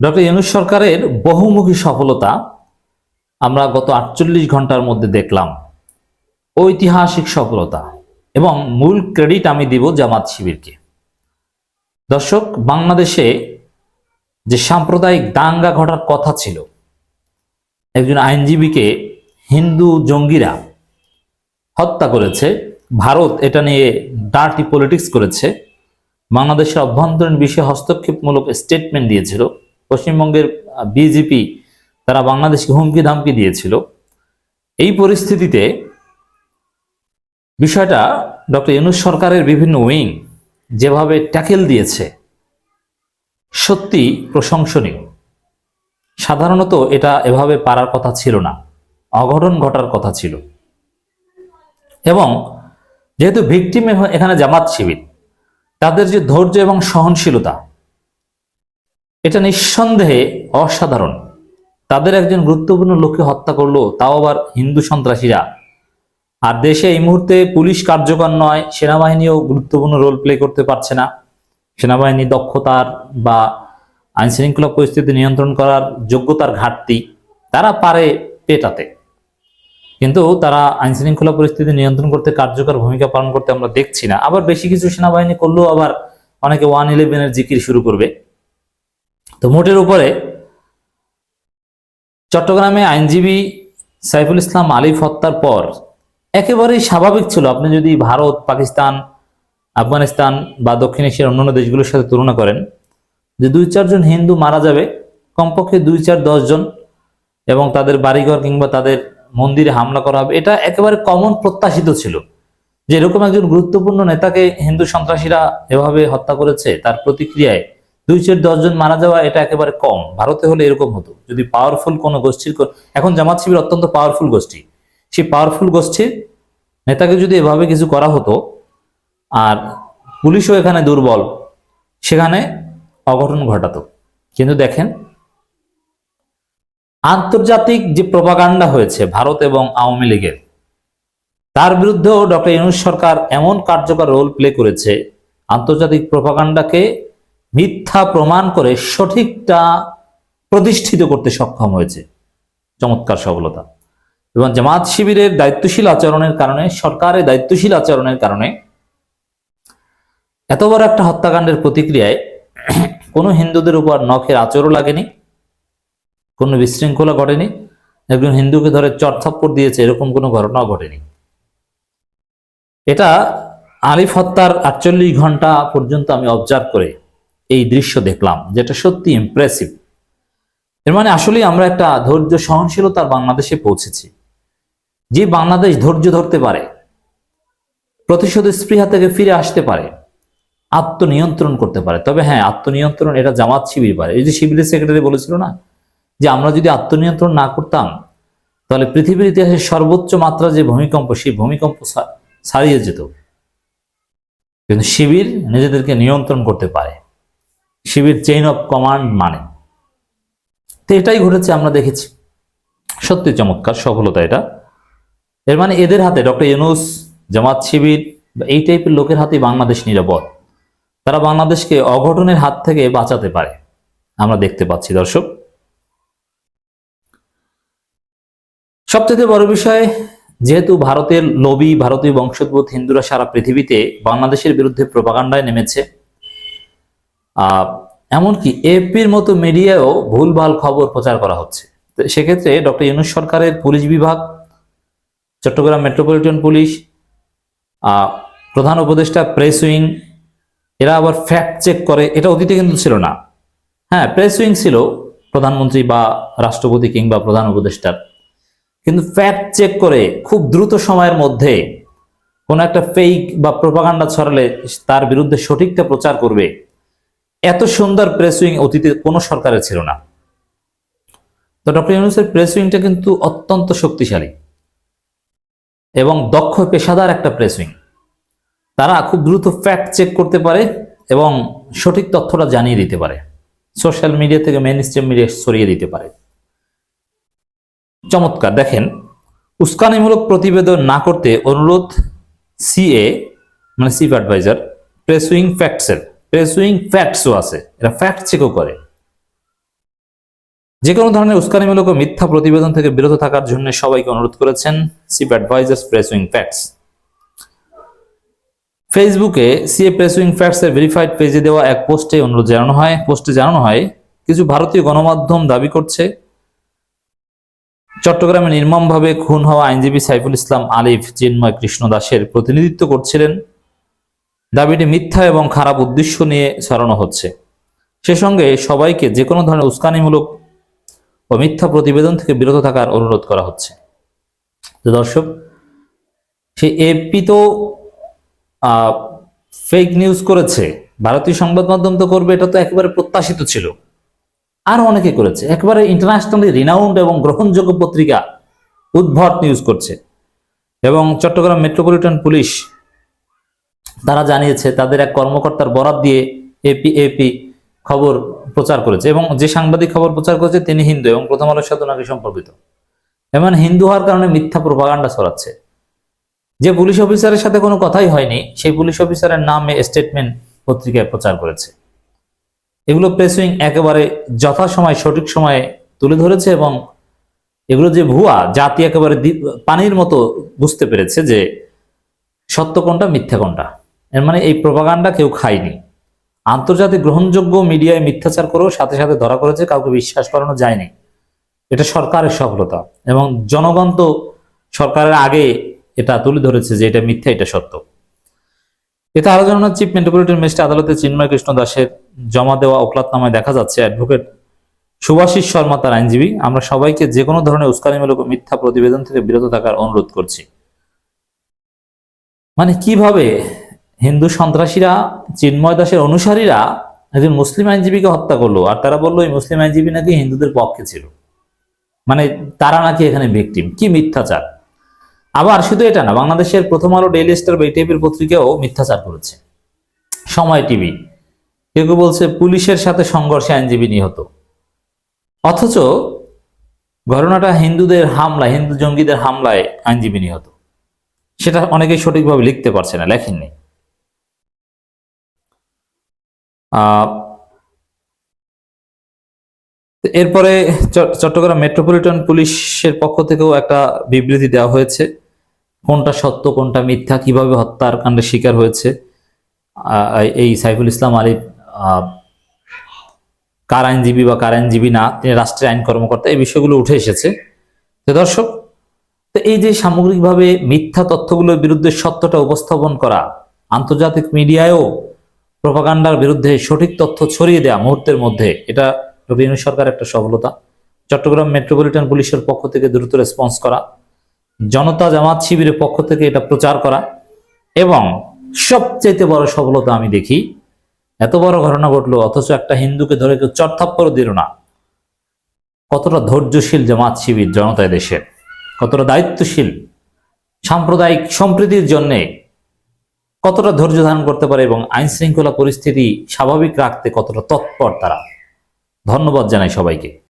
Doctor Yunus সরকারের বহুমুখী সফলতা আমরা গত আটচল্লিশ ঘণ্টার মধ্যে দেখলাম। ঐতিহাসিক সফলতা এবং মূল ক্রেডিট আমি দিব জামাত শিবিরকে। দর্শক, বাংলাদেশে যে সাম্প্রদায়িক দাঙ্গা ঘটার কথা ছিল, একজন আইনজীবীকে হিন্দু জঙ্গিরা হত্যা করেছে, ভারত এটা নিয়ে ডার্টি পলিটিক্স করেছে, বাংলাদেশের অভ্যন্তরীণ বিষয়ে হস্তক্ষেপমূলক স্টেটমেন্ট দিয়েছিল পশ্চিমবঙ্গের বিজেপি তারা বাংলাদেশকে হুমকি ধামকি দিয়েছিল। এই পরিস্থিতিতে বিষয়টা ডক্টর ইউনুস সরকারের বিভিন্ন উইং যেভাবে ট্যাকেল দিয়েছে, সত্যি প্রশংসনীয়। সাধারণত এটা এভাবে পারার কথা ছিল না, অঘটন ঘটার কথা ছিল। এবং যেহেতু ভিকটিম এখানে জামাত শিবির, তাদের যে ধৈর্য এবং সহনশীলতা এটা নিঃসন্দেহে অসাধারণ। তাদের একজন গুরুত্বপূর্ণ লোককে হত্যা করল, তাও আবার হিন্দু সন্ত্রাসীরা। আর দেশে এই মুহূর্তে পুলিশ কার্যকর নয়, সেনাবাহিনীও গুরুত্বপূর্ণ রোল প্লে করতে পারছে না। সেনাবাহিনী দক্ষতার বা আইন শৃঙ্খলা পরিস্থিতি নিয়ন্ত্রণ করার যোগ্যতার ঘাটতি তারা পারে পেটাতে কিন্তু তারা আইন শৃঙ্খলা পরিস্থিতি নিয়ন্ত্রণ করতে কার্যকর ভূমিকা পালন করতে আমরা দেখছি না। আবার বেশি কিছু সেনাবাহিনী করলেও আবার অনেকে ওয়ান ইলেভেনের জিকির শুরু করবে। তো মোটের উপরে চট্টগ্রামে আইনজীবী সাইফুল ইসলাম আলিফ হত্যার পর একেবারেই স্বাভাবিক ছিল। আপনি যদি ভারত, পাকিস্তান, আফগানিস্তান বা দক্ষিণ এশিয়ার অন্যান্য দেশগুলোর সাথে তুলনা করেন, যে দুই চারজন হিন্দু মারা যাবে, কমপক্ষে দুই চার দশ জন এবং তাদের বাড়িঘর কিংবা তাদের মন্দিরে হামলা করা হবে, এটা একেবারে কমন প্রত্যাশিত ছিল। যে এরকম একজন গুরুত্বপূর্ণ নেতাকে হিন্দু সন্ত্রাসীরা এভাবে হত্যা করেছে, তার প্রতিক্রিয়ায় দুই চার দশজন মারা যাওয়া এটা একেবারে কম। ভারতে হলে এরকম হতো। যদি পাওয়ারফুল কোনো গোষ্ঠীর এখন জামাত শিবির অত্যন্ত পাওয়ারফুল গোষ্ঠী। সেই পাওয়ারফুল গোষ্ঠীর নেতাকে যদি এভাবে কিছু করা হতো, আর পুলিশও এখানে দুর্বল, সেখানে অঘটন ঘটাতো। কিন্তু দেখেন, আন্তর্জাতিক যে প্রপাগান্ডা হয়েছে ভারত এবং আওয়ামী লীগের, তার বিরুদ্ধেও ডক্টর ইউনুস সরকার এমন কার্যকর রোল প্লে করেছে, আন্তর্জাতিক প্রপাগান্ডাকে মিথ্যা প্রমাণ করে সঠিকটা প্রতিষ্ঠিত করতে সক্ষম হয়েছে। চমৎকার সফলতা। এবং জামাত শিবিরের দায়িত্বশীল আচরণের কারণে, সরকারের দায়িত্বশীল আচরণের কারণে এত বড় একটা হত্যাকাণ্ডের প্রতিক্রিয়ায় কোনো হিন্দুদের উপর নখের আচরও লাগেনি, কোনো বিশৃঙ্খলা ঘটেনি, একজন হিন্দুকে ধরে চরথাপ্পড় দিয়েছে, এরকম কোনো ঘটনাও ঘটেনি। এটা আলিফ হত্যার আটচল্লিশ ঘণ্টা পর্যন্ত আমি অবজার্ভ করে। এই দৃশ্য দেখলাম, যেটা সত্যি ইমপ্রেসিভ এর মানে আসলে আমরা একটা ধৈর্য সহনশীলতার বাংলাদেশে পৌঁছেছি। যে বাংলাদেশ ধৈর্য ধরতে পারে, প্রতিশোধ স্পৃহা থেকে ফিরে আসতে পারে, আত্মনিয়ন্ত্রণ করতে পারে। তবে হ্যাঁ আত্মনিয়ন্ত্রণ এটা জামাত শিবির পারে। এই যে শিবিরের সেক্রেটারি বলেছিল না, যে আমরা যদি আত্মনিয়ন্ত্রণ না করতাম, তাহলে পৃথিবীর ইতিহাসে সর্বোচ্চ মাত্রা যে ভূমিকম্প, সেই ভূমিকম্প ছাড়িয়ে যেত। কিন্তু শিবির নিজেদেরকে নিয়ন্ত্রণ করতে পারে। শিবির চেইন অফ কমান্ড মানে। তো এটাই ঘটেছে, আমরা দেখেছি। সত্যি চমৎকার, সফলতা এটা। এর মানে এদের হাতে ডক্টর ইউনুস, জামাত শিবির এই টাইপের লোকের হাতে বাংলাদেশ নিরাপদ। তারা বাংলাদেশকে অঘটনের হাত থেকে বাঁচাতে পারে। আমরা দেখতে পাচ্ছি, দর্শক। সবচেয়ে বড় বিষয়, যেহেতু ভারতের লবি, ভারতীয় বংশোদ্ভূত হিন্দুরা সারা পৃথিবীতে বাংলাদেশের বিরুদ্ধে প্রপাগান্ডায় নেমেছে এমনকি এপির মতো মিডিয়ায়ও ভুলভাল খবর প্রচার করা হচ্ছে। সেক্ষেত্রে ডক্টর ইউনুস সরকারের পুলিশ বিভাগ, চট্টগ্রাম মেট্রোপলিটন পুলিশ প্রধান উপদেষ্টা প্রেস উইং, এরা আবার ফ্যাক্ট চেক করে। এটা অতীতে কিন্তু ছিল না। হ্যাঁ প্রেস উইং ছিল প্রধানমন্ত্রী বা রাষ্ট্রপতি কিংবা প্রধান উপদেষ্টার। কিন্তু ফ্যাক্ট চেক করে খুব দ্রুত সময়ের মধ্যে কোনো একটা ফেক বা প্রপাগান্ডা ছড়ালে তার বিরুদ্ধে সঠিকটা প্রচার করবে। এত সুন্দর প্রেস উইং অতীতে কোনো সরকারের ছিল না। তো ডক্টর ইউনুসের প্রেস উইংটা কিন্তু অত্যন্ত শক্তিশালী এবং দক্ষ পেশাদার একটা প্রেস উইং তারা খুব দ্রুত ফ্যাক্ট চেক করতে পারে এবং সঠিক তথ্যটা জানিয়ে দিতে পারে। সোশ্যাল মিডিয়া থেকে মেন স্ট্রিম মিডিয়া সরিয়ে দিতে পারে। চমৎকার, দেখেন, উস্কানিমূলক প্রতিবেদন না করতে অনুরোধ সিএ মানে চিফ অ্যাডভাইজার প্রেস উইং ফ্যাক্টসের প্রেস উইং ফ্যাক্টসও আছে। এরা ফ্যাক্ট চেকও করে। যে কোনো ধরনের উস্কানিমূলক ও মিথ্যা প্রতিবেদন থেকে বিরত থাকার জন্য সবাইকে অনুরোধ করেছেন chief advisers press wing facts ফেসবুকে সিএ প্রেস উইং ফ্যাক্টস এর ভেরিফাইড পেজে দেওয়া এক পোস্টে অনুরোধ জানানো হয় পোস্টে জানানো হয়, কিছু ভারতীয় গণমাধ্যম দাবি করছে চট্টগ্রামে নির্মমভাবে খুন হওয়া আইনজীবী সাইফুল ইসলাম আলিফ, চিন্ময় কৃষ্ণ দাসের প্রতিনিধিত্ব করছিলেন। দাবিটি মিথ্যা এবং খারাপ উদ্দেশ্য নিয়ে ছড়ানো হচ্ছে। সে সঙ্গে সবাইকে যে কোনো ধরনের উস্কানিমূলক ও মিথ্যা প্রতিবেদন থেকে বিরত থাকার অনুরোধ করা হচ্ছে। দর্শক, সে এপি তো ফেক নিউজ করেছে, ভারতীয় সংবাদ মাধ্যম তো করবে, এটা তো একেবারে প্রত্যাশিত ছিল। আরও অনেকে করেছে, একেবারে ইন্টারন্যাশনালি রিনাউন্ড এবং গ্রহণযোগ্য পত্রিকা উদ্ভট নিউজ করছে। এবং চট্টগ্রাম মেট্রোপলিটন পুলিশ তারা জানিয়েছে, তাদের এক কর্মকর্তার বরাত দিয়ে এপি এপি খবর প্রচার করেছে এবং যে সাংবাদিক খবর প্রচার করেছে তিনি হিন্দু এবং প্রথম আলোর সাথে ওনাকে সম্পর্কিত। এমন হিন্দু হওয়ার কারণে মিথ্যা প্রভাগান্ডা ছড়াচ্ছে। যে পুলিশ অফিসারের সাথে কোনো কথাই হয়নি, সেই পুলিশ অফিসারের নামে স্টেটমেন্ট পত্রিকায় প্রচার করেছে। এগুলো প্রেসুইং একেবারে যথাসময়, সঠিক সময়ে তুলে ধরেছে এবং এগুলো যে ভুয়া, জাতি একেবারে পানির মতো বুঝতে পেরেছে যে সত্য কোনটা মিথ্যা কোনটা এর মানে এই প্রপাগান্ডা কেউ খায়নি। আন্তর্জাতিক গ্রহণযোগ্য মিডিয়ায় মিথ্যাচার করেও সাথে সাথে ধরা করেছে কাউকে বিশ্বাস করানো যায়নি। এটা সরকারের সফলতা এবং জনগণ তো সরকারের আগে এটা তুলে ধরেছে যে এটা মিথ্যা, এটা সত্য। এতে জানানো চিফ মেট্রোপলিটন ম্যাজিস্ট্রেট আদালতে চিন্ময় কৃষ্ণ দাসের জমা দেওয়া ওকলাতনামায় দেখা যাচ্ছে অ্যাডভোকেট সুভাষিস শর্মা তার আইনজীবী। আমরা সবাইকে যে কোনো ধরনের উস্কানিমূলক মিথ্যা প্রতিবেদন থেকে বিরত থাকার অনুরোধ করছি। মানে কীভাবে হিন্দু সন্ত্রাসীরা, চিন্ময় দাসের অনুসারীরা একজন মুসলিম আইনজীবীকে হত্যা করল। আর তারা বলল, এই মুসলিম আইনজীবী নাকি হিন্দুদের পক্ষে ছিল। মানে তারা নাকি এখানে ভিকটিম কি মিথ্যাচার। আবার শুধু এটা না, বাংলাদেশের প্রথম আলো ডেইলি স্টার বা টাইপের পত্রিকাও মিথ্যাচার করেছে। সময় টিভি। কেউ কেউ বলছে, পুলিশের সাথে সংঘর্ষে আইনজীবী নিহত। অথচ ঘটনাটা হিন্দুদের হামলা হিন্দু জঙ্গিদের হামলায় আইনজীবী নিহত। সেটা অনেকেই সঠিকভাবে লিখতে পারছে না, লেখেননি আহ, তো এরপরে চট্টগ্রাম মেট্রোপলিটন পুলিশের পক্ষ থেকেও একটা বিবৃতি দেওয়া হয়েছে। কোনটা সত্য, কোনটা মিথ্যা, কীভাবে হত্যার কাণ্ডের শিকার হয়েছে? এই সাইফুল ইসলাম আলী কার আইনজীবী বা কার আইনজীবী না, তিনি রাষ্ট্রের আইন কর্মকর্তা, এই বিষয়গুলো উঠে এসেছে। তো দর্শক, তো এই যে সামগ্রিকভাবে মিথ্যা তথ্যগুলোর বিরুদ্ধে সত্যটা উপস্থাপন করা, আন্তর্জাতিক মিডিয়ায়ও প্রপাগান্ডার বিরুদ্ধে সঠিক তথ্য ছড়িয়ে দেওয়া মুহূর্তের মধ্যে, এটা ইউনূস সরকার একটা সফলতা। চট্টগ্রাম মেট্রোপলিটন পুলিশের পক্ষ থেকে দ্রুত রেসপন্স করা, জনতা জামাত শিবিরের পক্ষ থেকে এটা প্রচার করা এবং সবচেয়ে বড় সফলতা আমি দেখি, এত বড় ঘটনা ঘটলো, অথচ একটা হিন্দুকে ধরে কেউ চরথাপ্পর দিল না। কতটা ধৈর্যশীল জামাত শিবির জনতায় দেশে কতটা দায়িত্বশীল, সাম্প্রদায়িক সম্প্রীতির জন্যে কতটা ধৈর্য ধারণ করতে পারে এবং আইন শৃঙ্খলা পরিস্থিতি স্বাভাবিক রাখতে কতটা তৎপর তারা? ধন্যবাদ জানাই সবাইকে।